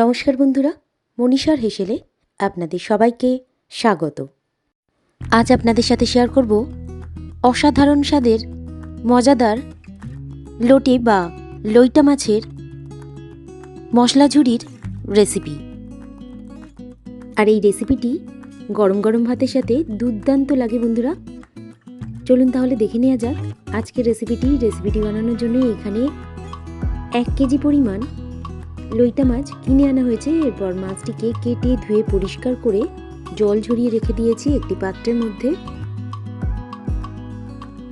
নমস্কার বন্ধুরা, মনীষার হেসেলে আপনাদের সবাইকে স্বাগত। আজ আপনাদের সাথে শেয়ার করব অসাধারণ স্বাদের, মজাদার লোটে বা লইটা মাছের মশলা ঝুড়ির রেসিপি আর এই রেসিপিটি গরম গরম ভাতের সাথে দুর্দান্ত লাগে বন্ধুরা। চলুন তাহলে দেখে নেওয়া যাক, আজকের রেসিপিটি রেসিপিটি বানানোর জন্য এখানে এক কেজি পরিমাণ লইটা মাছ কিনে আনা হয়েছে। এরপর মাছটিকে কেটে ধুয়ে পরিষ্কার করে জল ঝরিয়ে রেখে দিয়েছি একটি পাত্রের মধ্যে।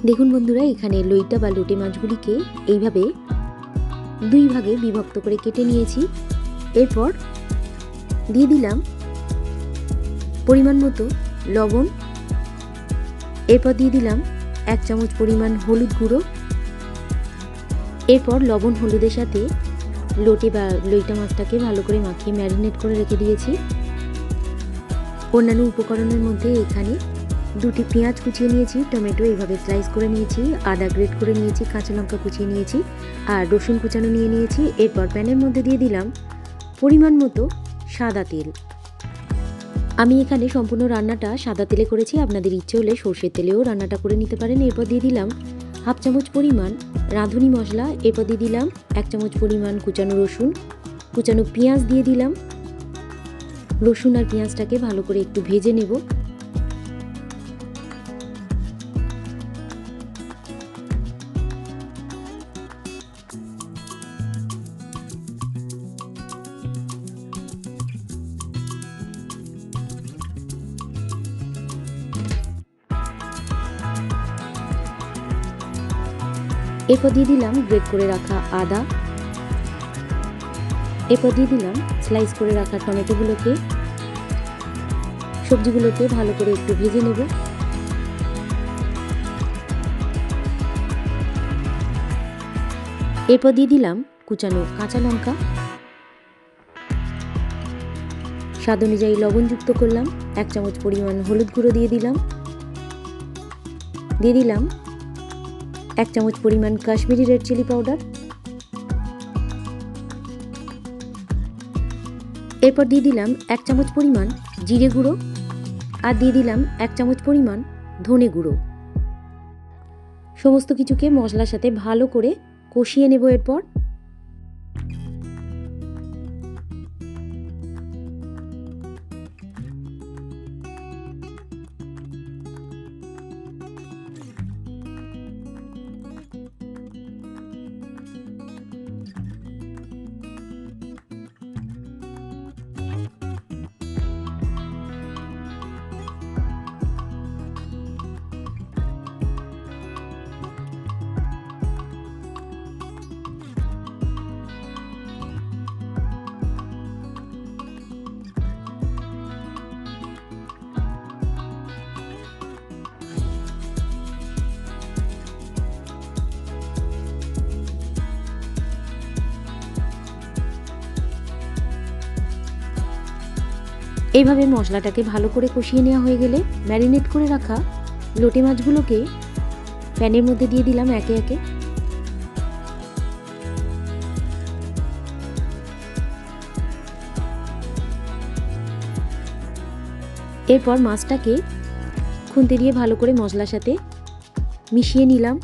দেখুন বন্ধুরা, এখানে লইটা বা লোটে মাছগুলিকে এইভাবে দুই ভাগে বিভক্ত করে কেটে নিয়েছি। এরপর দিয়ে দিলাম পরিমাণ মতো লবণ। এরপর দিয়ে দিলাম এক চামচ পরিমাণ হলুদ গুঁড়ো। এরপর লবণ হলুদের সাথে লোটে বা লইটা মাছটাকে ভালো করে মাখিয়ে ম্যারিনেট করে রেখে দিয়েছি। অন্যান্য উপকরণের মধ্যে এখানে দুটি পেঁয়াজ কুচিয়ে নিয়েছি, টমেটো এইভাবে স্লাইস করে নিয়েছি, আদা গ্রেট করে নিয়েছি, কাঁচা লঙ্কা কুচিয়ে নিয়েছি, আর রসুন কুচানো নিয়ে নিয়েছি। এরপর প্যানের মধ্যে দিয়ে দিলাম পরিমাণ মতো সাদা তেল। আমি এখানে সম্পূর্ণ রান্নাটা সাদা তেলে করেছি। আপনাদের ইচ্ছে হলে সর্ষের তেলেও রান্নাটা করে নিতে পারেন। এরপর দিয়ে দিলাম হাফ চামচ পরিমাণ রাঁধুনি মশলা, এরপর দিয়ে দিলাম এক চামচ পরিমাণ কুচানো রসুন। কুচানো পেঁয়াজ দিয়ে দিলাম। রসুন আর পেঁয়াজটাকে ভালো করে একটু ভেজে নেব। এরপর দিয়ে দিলাম গ্রেট করে রাখা আদা। এরপর দিয়ে দিলাম স্লাইস করে রাখা টমেটোগুলোকে। সবজিগুলোকে ভালো করে একটু ভেজে নেব। এরপর দিয়ে দিলাম কুচানো কাঁচা লঙ্কা। স্বাদ অনুযায়ী লবণ যুক্ত করলাম, এক চামচ পরিমাণ হলুদ গুঁড়ো দিয়ে দিলাম। দিয়ে দিলাম এক চামচ পরিমাণ কাশ্মীরি রেড চিলি পাউডার। এরপর দিয়ে দিলাম এক চামচ পরিমাণ জিরে গুঁড়ো আর দিয়ে দিলাম এক চামচ পরিমাণ ধনে গুঁড়ো। সমস্ত কিছুকে মশলার সাথে ভালো করে কষিয়ে নেব এরপর। এইভাবে মশলাটাকে ভালো করে কষিয়ে নেওয়া হয়ে গেলে ম্যারিনেট করে রাখা লোটে মাছগুলোকে প্যানের মধ্যে দিয়ে দিলাম একে একে। এরপর মাছটাকে খুন্তি দিয়ে ভালো করে মশলার সাথে মিশিয়ে নিলাম।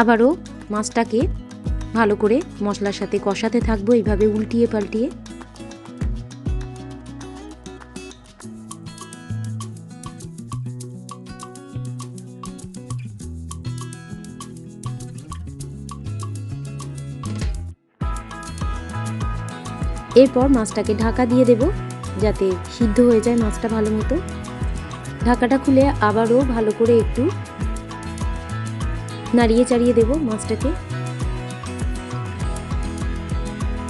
আবারও মাছটাকে ভালো করে মশলার সাথে কষাতে থাকব, এইভাবে উল্টিয়ে পাল্টিয়ে। এরপর মাছটাকে ঢাকা দিয়ে দেব, যাতে সিদ্ধ হয়ে যায় মাছটা ভালো মতো। ঢাকাটা খুলে আবারও ভালো করে একটু নাড়িয়ে চাড়িয়ে দেব মাছটাকে।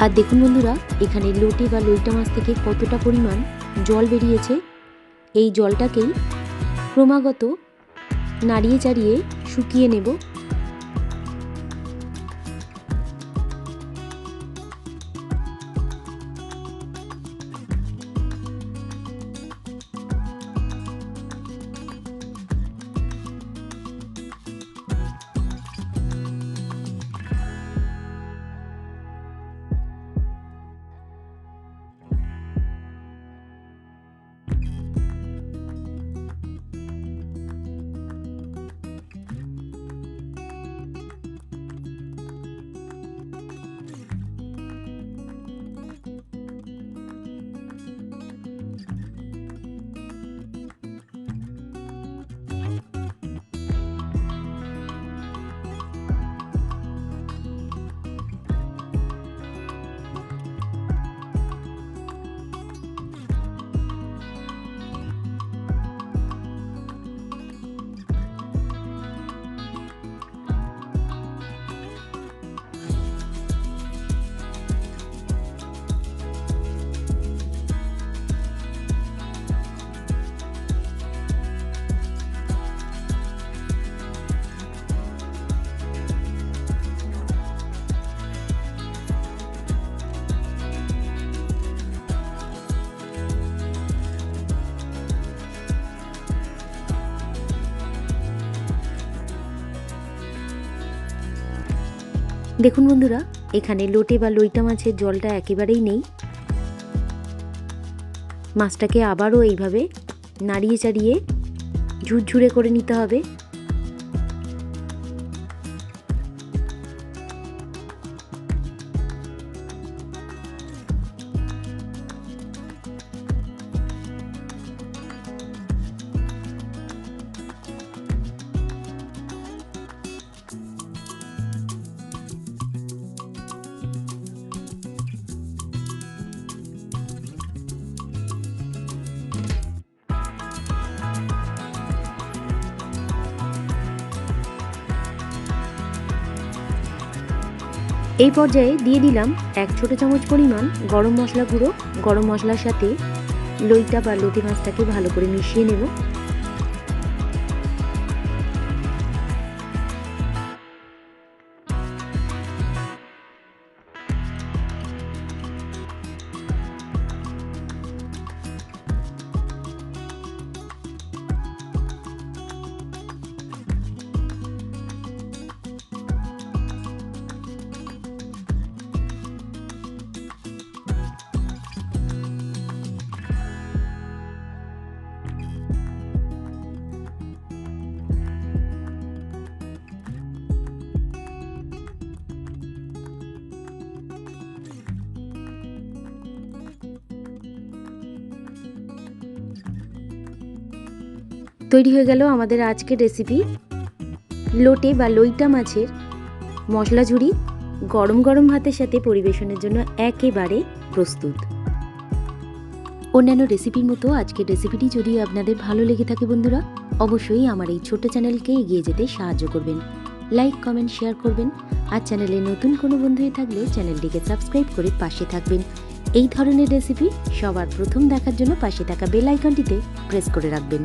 আর দেখুন বন্ধুরা, এখানে লোটি বা লইটা মাছ থেকে কতটা পরিমাণ জল বেরিয়েছে। এই জলটাকেই ক্রমাগত নাড়িয়ে চাড়িয়ে শুকিয়ে নেব। দেখুন বন্ধুরা, এখানে লোটে বা লইটা মাছের জলটা একেবারেই নেই। মাছটাকে আবারও এইভাবে নাড়িয়ে চাড়িয়ে ঝুরঝুরে করে নিতে হবে। এই পর্যায়ে দিয়ে দিলাম এক ছোট চামচ পরিমাণ গরম মশলা গুঁড়ো, গরম মশলার সাথে লইটা বা লতি মাছটাকে ভালো করে মিশিয়ে নেব। তৈরি হয়ে গেল আমাদের আজকের রেসিপি লোটে বা লইটা মাছের মশলা ঝুড়ি গরম গরম ভাতের সাথে পরিবেশনের জন্য একেবারে প্রস্তুত। অন্যান্য রেসিপির মতো আজকের রেসিপিটি যদি আপনাদের ভালো লেগে থাকে বন্ধুরা, অবশ্যই আমার এই ছোট চ্যানেলকে এগিয়ে যেতে সাহায্য করবেন। লাইক কমেন্ট শেয়ার করবেন। আর চ্যানেলে নতুন কোনো বন্ধু থাকলে চ্যানেলটিকে সাবস্ক্রাইব করে পাশে থাকবেন। এই ধরনের রেসিপি সবার প্রথম দেখার জন্য পাশে থাকা বেল আইকনটিতে প্রেস করে রাখবেন।